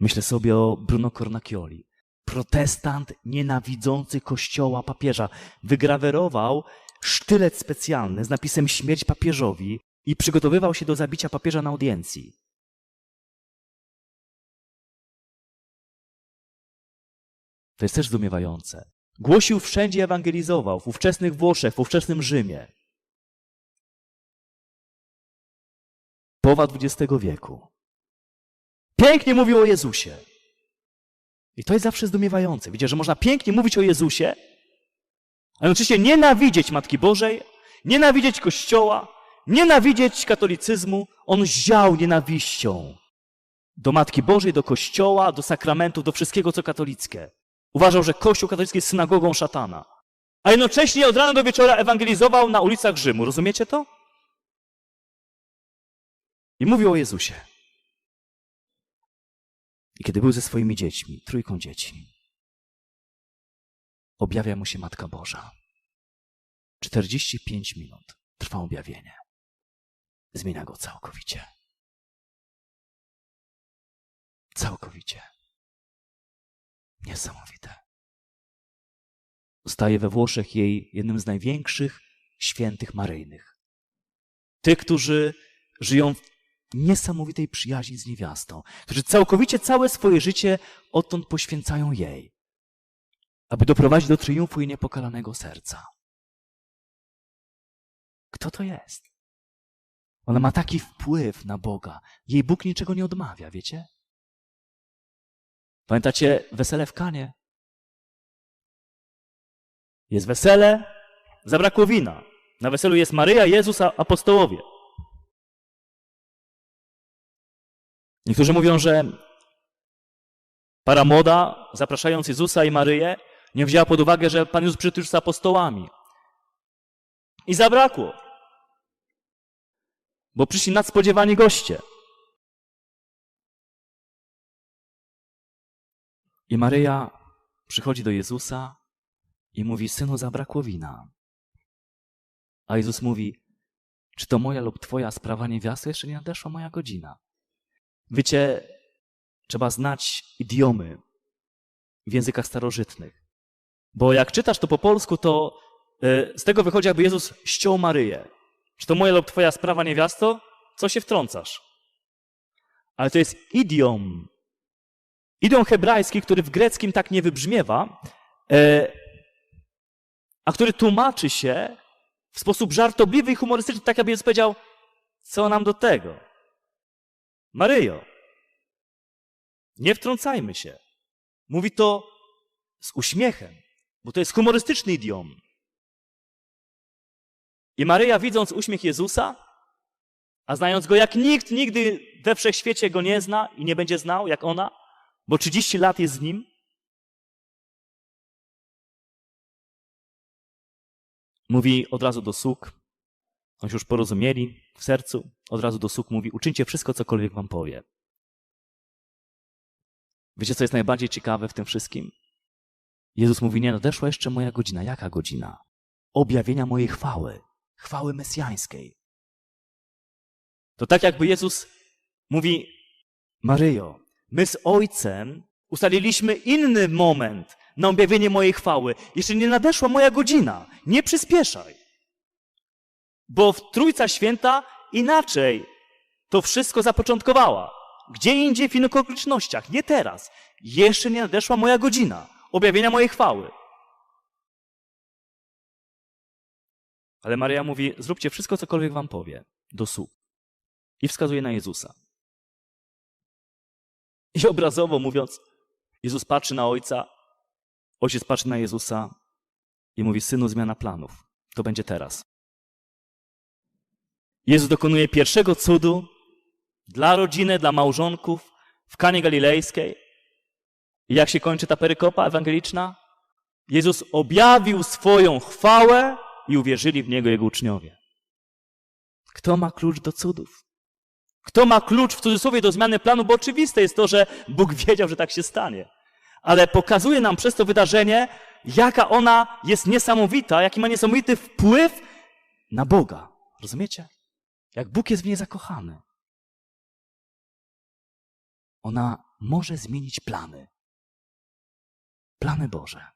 Myślę sobie o Bruno Cornacchioli. Protestant nienawidzący kościoła papieża. Wygrawerował sztylet specjalny z napisem śmierć papieżowi i przygotowywał się do zabicia papieża na audiencji. To jest też zdumiewające. Głosił wszędzie, ewangelizował, w ówczesnych Włoszech, w ówczesnym Rzymie. Połowa XX wieku. Pięknie mówił o Jezusie. I to jest zawsze zdumiewające. Widzicie, że można pięknie mówić o Jezusie, a jednocześnie nienawidzieć Matki Bożej, nienawidzieć Kościoła, nienawidzieć katolicyzmu. On ział nienawiścią do Matki Bożej, do Kościoła, do sakramentów, do wszystkiego, co katolickie. Uważał, że Kościół katolicki jest synagogą szatana. A jednocześnie od rana do wieczora ewangelizował na ulicach Rzymu. Rozumiecie to? I mówił o Jezusie. I kiedy był ze swoimi dziećmi, trójką dzieci, objawia mu się Matka Boża. 45 minut trwa objawienie. Zmienia go całkowicie. Całkowicie. Niesamowite. Staje we Włoszech jej jednym z największych świętych maryjnych. Tych, którzy żyją w niesamowitej przyjaźni z niewiastą, którzy całkowicie całe swoje życie odtąd poświęcają jej, aby doprowadzić do triumfu jej niepokalanego serca. Kto to jest? Ona ma taki wpływ na Boga. Jej Bóg niczego nie odmawia, wiecie? Pamiętacie wesele w Kanie? Jest wesele, zabrakło wina. Na weselu jest Maryja, Jezus, apostołowie. Niektórzy mówią, że para młoda, zapraszając Jezusa i Maryję, nie wzięła pod uwagę, że Pan Jezus przyszedł już z apostołami. I zabrakło. Bo przyszli nadspodziewani goście. I Maryja przychodzi do Jezusa i mówi: Synu, zabrakło wina. A Jezus mówi: Czy to moja lub twoja sprawa niewiasty? Jeszcze nie nadeszła moja godzina. Wiecie, trzeba znać idiomy w językach starożytnych. Bo jak czytasz to po polsku, to y, z tego wychodzi, jakby Jezus ściął Maryję. Czy to moja lub twoja sprawa niewiasto? Co się wtrącasz? Ale to jest idiom. Idiom hebrajski, który w greckim tak nie wybrzmiewa, y, a który tłumaczy się w sposób żartobliwy i humorystyczny, tak jakby Jezus powiedział, co nam do tego? Maryjo, nie wtrącajmy się. Mówi to z uśmiechem, bo to jest humorystyczny idiom. I Maryja, widząc uśmiech Jezusa, a znając go jak nikt nigdy we wszechświecie go nie zna i nie będzie znał, jak ona, bo 30 lat jest z nim, mówi od razu do sług, oni już porozumieli w sercu, od razu do sług mówi, uczyńcie wszystko, cokolwiek wam powie. Wiecie, co jest najbardziej ciekawe w tym wszystkim? Jezus mówi, nie nadeszła jeszcze moja godzina. Jaka godzina? Objawienia mojej chwały, chwały mesjańskiej. To tak jakby Jezus mówi, Maryjo, my z Ojcem ustaliliśmy inny moment na objawienie mojej chwały. Jeszcze nie nadeszła moja godzina. Nie przyspieszaj. Bo w Trójca Święta inaczej to wszystko zapoczątkowała. Gdzie indziej w innych okolicznościach, nie teraz. Jeszcze nie nadeszła moja godzina objawienia mojej chwały. Ale Maria mówi: Zróbcie wszystko, cokolwiek wam powie, do sług. I wskazuje na Jezusa. I obrazowo mówiąc, Jezus patrzy na ojca, ojciec patrzy na Jezusa i mówi: Synu, zmiana planów. To będzie teraz. Jezus dokonuje pierwszego cudu dla rodziny, dla małżonków w Kanie Galilejskiej. I jak się kończy ta perykopa ewangeliczna? Jezus objawił swoją chwałę i uwierzyli w Niego Jego uczniowie. Kto ma klucz do cudów? Kto ma klucz w cudzysłowie do zmiany planu? Bo oczywiste jest to, że Bóg wiedział, że tak się stanie. Ale pokazuje nam przez to wydarzenie, jaka ona jest niesamowita, jaki ma niesamowity wpływ na Boga. Rozumiecie? Jak Bóg jest w niej zakochany. Ona może zmienić plany. Plany Boże.